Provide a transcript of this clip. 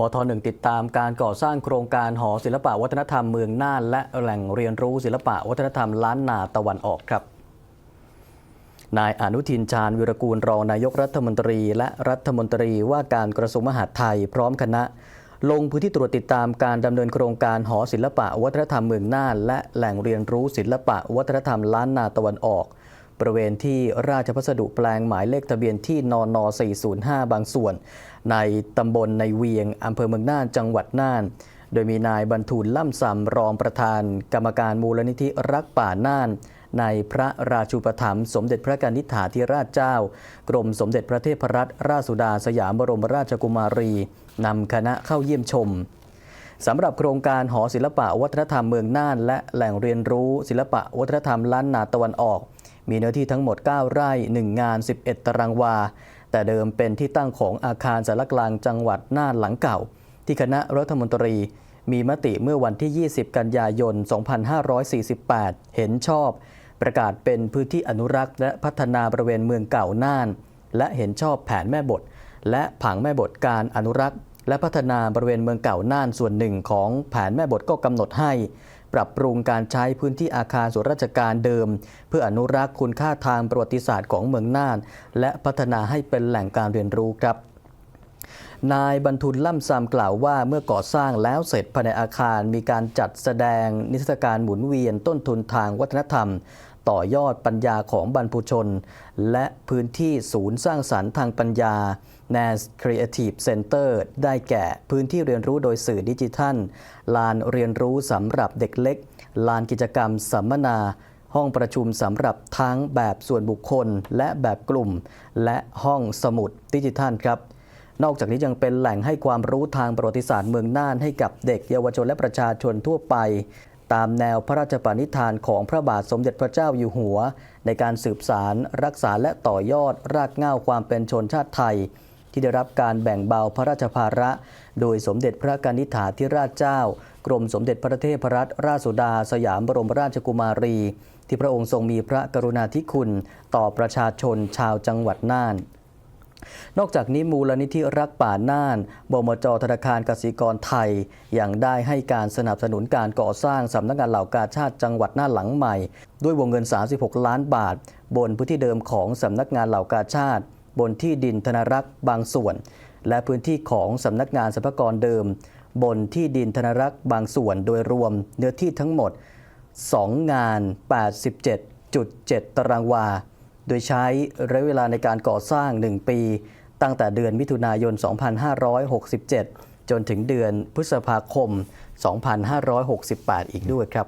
มทหนึ่งติดตามการก่อสร้างโครงการหอศิลปะวัฒนธรรมเมืองน่าน และแหล่งเรียนรู้ศิลปะวัฒนธรรมล้านนาตะวันออกครับนายอนุทินชาญวิรกูลรองนายกรัฐมนตรี และรัฐมนตรีว่าการกระทรวงมหาดไทยพร้อมคณะ ลงพื้นที่ตรวจติดตามการดำเนินโครงการหอศิลปะวัฒนธรรมเมืองน่าน และแหล่งเรียนรู้ศิลปะวัฒนธรรมล้านนาตะวันออก บริเวณที่ราชพัสดุแปลงหมายเลขทะเบียนที่นน405 บางส่วน ในตำบลในเวียงอำเภอเมืองน่านจังหวัดน่าน โดยมีนายบรรทูลล่ำซำรองประธาน กรรมการมูลนิธิรักป่าน่านในพระราชูปถัมภ์สมเด็จพระกนิษฐาธิราชเจ้า กรมสมเด็จพระเทพรัตนราชสุดาสยามบรมราชกุมารีนำคณะเข้าเยี่ยมชมสำหรับโครงการหอศิลปะวัฒนธรรมเมืองน่าน และแหล่งเรียนรู้ศิลปะวัฒนธรรมล้านนาตะวันออก มีเนื้อที่ทั้งหมด 9 ไร่ 1 งาน 11 ตารางวา แต่เดิมเป็นที่ตั้งของอาคารสารกลางจังหวัดน่านหลังเก่า ที่คณะรัฐมนตรีมีมติเมื่อวันที่ 20 กันยายน 2548 เห็นชอบ ประกาศเป็นพื้นที่อนุรักษ์ และพัฒนาบริเวณเมืองเก่าน่าน และเห็นชอบแผนแม่บท และผังแม่บทการอนุรักษ์ และพัฒนาบริเวณเมืองเก่าน่านส่วนหนึ่งของแผนแม่บทก็กำหนดให้ ปรับปรุงการใช้พื้นที่อาคารส่วนราชการเดิม เพื่ออนุรักษ์คุณค่าทางประวัติศาสตร์ของเมืองน่าน และพัฒนาให้เป็นแหล่งการเรียนรู้ครับนายบรรทุนล่ำซำกล่าวว่าเมื่อก่อสร้างแล้วเสร็จภายในอาคารมีการจัดแสดงนิทรรศการหมุนเวียนต้นทุนทางวัฒนธรรม ต่อยอดปัญญาของบรรพชน และพื้นที่ศูนย์สร้างสรรค์ทางปัญญา NAS Creative Center ได้แก่พื้นที่เรียนรู้โดยสื่อดิจิทัล ลานเรียนรู้สำหรับเด็กเล็ก ลานกิจกรรมสัมมนา ห้องประชุมสำหรับทั้งแบบส่วนบุคคลและแบบกลุ่ม และห้องสมุดดิจิทัลครับนอกจากนี้ยังเป็นแหล่งให้ความรู้ทางประวัติศาสตร์เมืองน่านให้กับเด็กเยาวชนและประชาชนทั่วไป ตามแนวพระราชปณิธานของพระบาทสมเด็จพระเจ้าอยู่หัว ในการสืบสารรักษาและต่อยอดรากเหง้าความเป็นชนชาติไทย ที่ได้รับการแบ่งเบาพระราชภาระ โดยสมเด็จพระกนิษฐาธิราชเจ้า กรมสมเด็จพระเทพรัตนราชสุดา สยามบรมราชกุมารี ที่พระองค์ทรงมีพระกรุณาธิคุณ ต่อประชาชนชาวจังหวัดน่าน นอกจากนี้มูลนิธิรักป่าน่าน บมจธนาคารกสิกรไทย ยังได้ให้การสนับสนุนการก่อสร้างสำนักงานเหล่ากาชาติจังหวัดหน่าหลังใหม่ ด้วยวงเงิน 36 ล้านบาท บนพื้นที่เดิมของสำนักงานเหล่ากาชาติ บนที่ดินธนรักษ์บางส่วน และพื้นที่ของสำนักงานสรรพากรเดิม บนที่ดินธนรักษ์บางส่วนโดยรวมเนื้อที่ทั้งหมด 2 งาน 87.7 ตารางวา โดยใช้ระยะเวลาในการก่อสร้าง 1 ปี ตั้งแต่เดือนมิถุนายน 2567 จนถึงเดือนพฤษภาคม 2568 อีกด้วยครับ